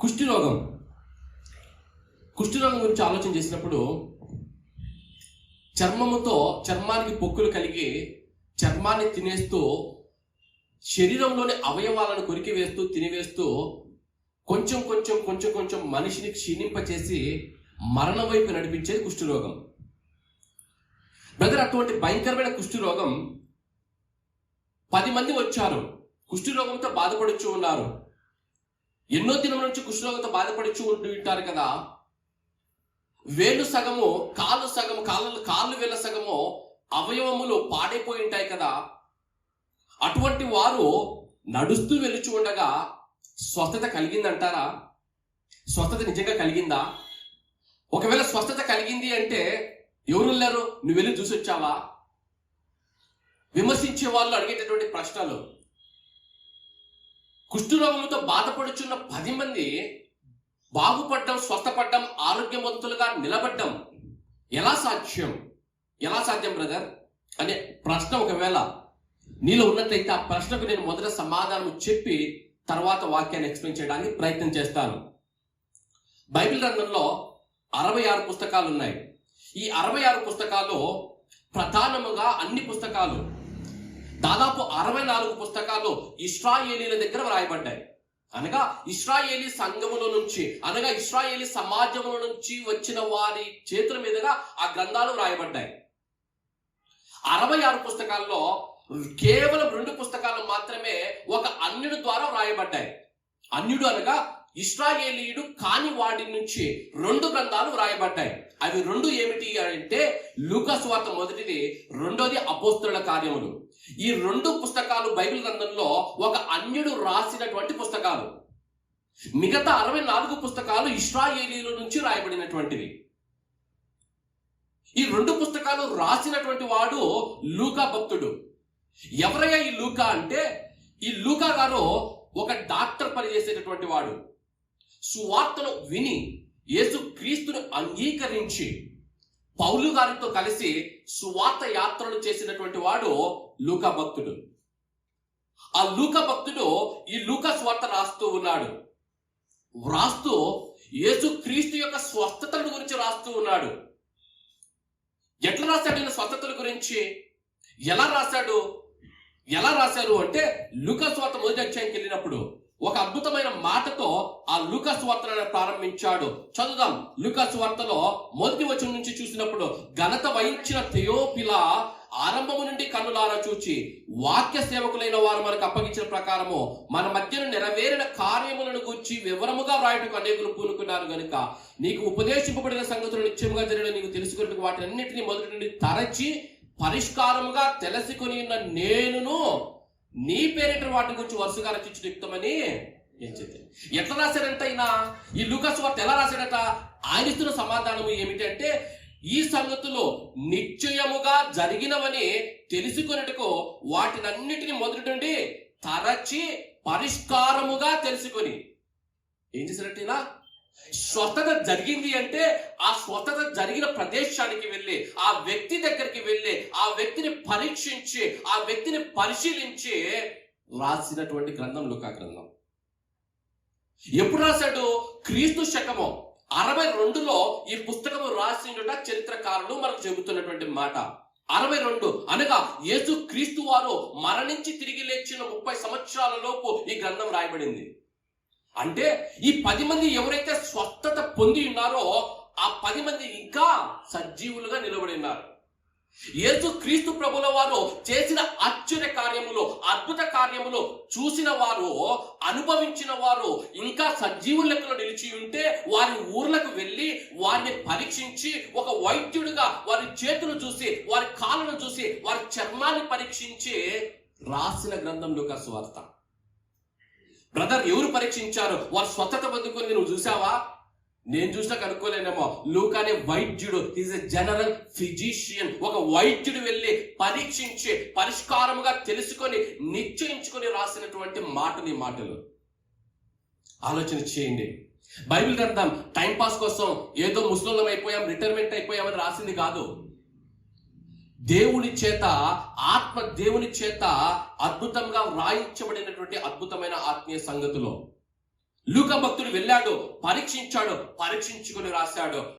కుష్ఠిరోగం. కుష్ఠిరోగం గురించి ఆలోచన చేసినప్పుడు చర్మముతో చర్మానికి పొక్కులు కలిగి చర్మాన్ని తినేస్తూ శరీరంలోని అవయవాలను కొరికి వేస్తూ తినివేస్తూ కొంచెం కొంచెం కొంచెం కొంచెం మనిషిని క్షీణింపచేసి మరణం వైపు నడిపించేది కుష్ఠరోగం. బ్రదర్ అటువంటి భయంకరమైన కుష్ఠరోగం పది మంది వచ్చారు. కుష్ఠరోగంతో బాధపడుచు ఉన్నారు. ఎన్నో దినం నుంచి కుష్ఠరోగంతో బాధపడుచు ఉంటూ ఉంటారు కదా. వేలు సగము కాళ్ళు సగము కాళ్ళు కాళ్ళు వేల సగము అవయవములు పాడైపోయి ఉంటాయి కదా. అటువంటి వారు నడుస్తూ వెలుచు ఉండగా స్వస్థత కలిగిందంటారా? స్వస్థత నిజంగా కలిగిందా? ఒకవేళ స్వస్థత కలిగింది అంటే ఎవరు వెళ్ళారు నువ్వు వెళ్ళి చూసి వచ్చావా విమర్శించే వాళ్ళు అడిగేటటువంటి ప్రశ్నలు. కుష్ఠరోగంతో బాధపడుచున్న పది మంది బాగుపడ్డం స్వస్థపడ్డం ఆరోగ్యవంతులుగా నిలబడ్డం ఎలా సాధ్యం? ఎలా సాధ్యం బ్రదర్? అనే ప్రశ్న ఒకవేళ నీలో ఉన్నట్లయితే ఆ ప్రశ్నకు నేను మొదట సమాధానం చెప్పి తర్వాత వాక్యాన్ని ఎక్స్ప్లెయిన్ చేయడానికి ప్రయత్నం చేస్తాను. బైబిల్ రంగంలో అరవై ఆరు పుస్తకాలు ఉన్నాయి. ఈ అరవై ఆరు పుస్తకాలు ప్రధానముగా అన్ని పుస్తకాలు దాదాపు అరవై నాలుగు పుస్తకాలు ఇస్రాయేలీల దగ్గర వ్రాయబడ్డాయి. అనగా ఇస్రాయేలీ సంఘముల నుంచి అనగా ఇస్రాయేలీ సమాజముల నుంచి వచ్చిన వారి చేతుల మీదుగా ఆ గ్రంథాలు వ్రాయబడ్డాయి. అరవై ఆరు పుస్తకాల్లో కేవలం రెండు పుస్తకాలు మాత్రమే ఒక అన్యుడు ద్వారా వ్రాయబడ్డాయి. అన్యుడు అనగా ఇస్రాయేలీయుడు కాని వాడి నుంచి రెండు గ్రంథాలు వ్రాయబడ్డాయి. అవి రెండు ఏమిటి అంటే లూకాస్ వార్త మొదటిది రెండోది అపోస్తుల కార్యములు. ఈ రెండు పుస్తకాలు బైబిల్ గ్రంథంలో ఒక అన్యుడు రాసినటువంటి పుస్తకాలు. మిగతా అరవై నాలుగు పుస్తకాలు ఇస్రాయేలీల నుంచి రాయబడినటువంటివి. ఈ రెండు పుస్తకాలు రాసినటువంటి వాడు లూకా భక్తుడు. ఎవరయ్యా ఈ లూకా అంటే? ఈ లూకా గారు ఒక డాక్టర్ పనిచేసేటటువంటి వాడు. సువార్తను విని యేసు క్రీస్తును అంగీకరించి పౌలు గారితో కలిసి సువార్త యాత్రలు చేసినటువంటి వాడు లూక భక్తుడు. ఆ లూక భక్తుడు ఈ లూక స్వార్త రాస్తూ ఉన్నాడు. వ్రాస్తూ యేసు క్రీస్తు యొక్క స్వస్థతల గురించి రాస్తూ ఉన్నాడు. ఎట్లా రాశాడు ఈయన స్వస్థతల గురించి? ఎలా రాశాడు? ఎలా రాశారు అంటే లూకాస్ స్వార్త మొదటి అధ్యాయంకి వెళ్ళినప్పుడు ఒక అద్భుతమైన మాటతో ఆ లూకాస్ వార్తను ప్రారంభించాడు. చదువుదాం. లూకాస్ వార్తలో మొదటి వచనం నుంచి చూసినప్పుడు ఘనత వహించిన థెయోపిల ఆరంభము నుండి కన్నులారా చూచి వాక్య సేవకులైన వారు మనకు అప్పగించిన ప్రకారము మన మధ్యన నెరవేరిన కార్యములను గురించి వివరముగా వ్రాయటకు అనేకులు పూనుకున్నారు గనుక నీకు ఉపదేశింపబడిన సంగతులు నిత్యముగా జరిగిన నీకు తెలుసుకున్నట్టు వాటి అన్నింటినీ మొదటి నుండి తరచి పరిష్కారముగా తెలుసుకొని ఉన్న నేనును నీ పేరిట వాటి గురించి వరుసగా రచించు యుక్తమని ఎంచింది ఎట్లా రాశాడంట ఈ లూకస్ వార్త ఎలా రాశాడట? ఆయన ఇస్తున్న సమాధానము ఏమిటంటే ఈ సంగతులు నిశ్చయముగా జరిగినవని తెలుసుకొనుటకు వాటినన్నిటిని మొదటి నుండి తరచి పరిష్కారముగా తెలుసుకొని. ఏం చేశారట ఇలా స్వస్థత జరిగింది అంటే ఆ స్వస్థత జరిగిన ప్రదేశానికి వెళ్ళి ఆ వ్యక్తి దగ్గరికి వెళ్ళి ఆ వ్యక్తిని పరీక్షించి ఆ వ్యక్తిని పరిశీలించి రాసినటువంటి గ్రంథం లుకా గ్రంథం ఎప్పుడు రాశాడు? క్రీస్తు శకము అరవై రెండులో ఈ పుస్తకము రాసిన చరిత్రకారులు మనకు చెబుతున్నటువంటి మాట. అరవై రెండు అనగా యేసు క్రీస్తు వారు మరణించి తిరిగి లేచిన ముప్పై సంవత్సరాల లోపు ఈ గ్రంథం రాయబడింది. అంటే ఈ పది మంది ఎవరైతే స్వస్థత పొంది ఉన్నారో ఆ పది మంది ఇంకా సజీవులుగా నిలబడి ఉన్నారు. యేసు క్రీస్తు ప్రభుల వారు చేసిన ఆశ్చర్య కార్యములు అద్భుత కార్యములు చూసిన వారు అనుభవించిన వారు ఇంకా సజీవుల లెక్కలో నిలిచి ఉంటే వారి ఊర్లకు వెళ్ళి వారిని పరీక్షించి ఒక వైద్యుడిగా వారి చేతులు చూసి వారి కాళ్ళను చూసి వారి చర్మాన్ని పరీక్షించి రాసిన గ్రంథం లూకాసు వార్త. బ్రదర్ ఎవరు పరీక్షించారు? వారు స్వచ్ఛత పొందుకొని నువ్వు చూసావా? నేను చూసినా కనుక్కోలేనేమో. లూక్ అనే వైద్యుడు ఈజ్ ఎ జనరల్ ఫిజిషియన్ ఒక వైద్యుడు వెళ్ళి పరీక్షించి పరిష్కారముగా తెలుసుకొని నిశ్చయించుకొని రాసినటువంటి మాట నీ మాటలు. ఆలోచన చేయండి. బైబిల్ గ్రంథం టైం పాస్ కోసం ఏదో ముస్లింలం అయిపోయాం రిటైర్మెంట్ అయిపోయామని రాసింది కాదు. దేవుని చేత ఆత్మ దేవుని చేత అద్భుతంగా వ్రాయించబడినటువంటి అద్భుతమైన ఆత్మీయ సంగతులు. లూక భక్తుడు వెళ్ళాడు పరీక్షించాడు పరీక్షించుకుని రాశాడు.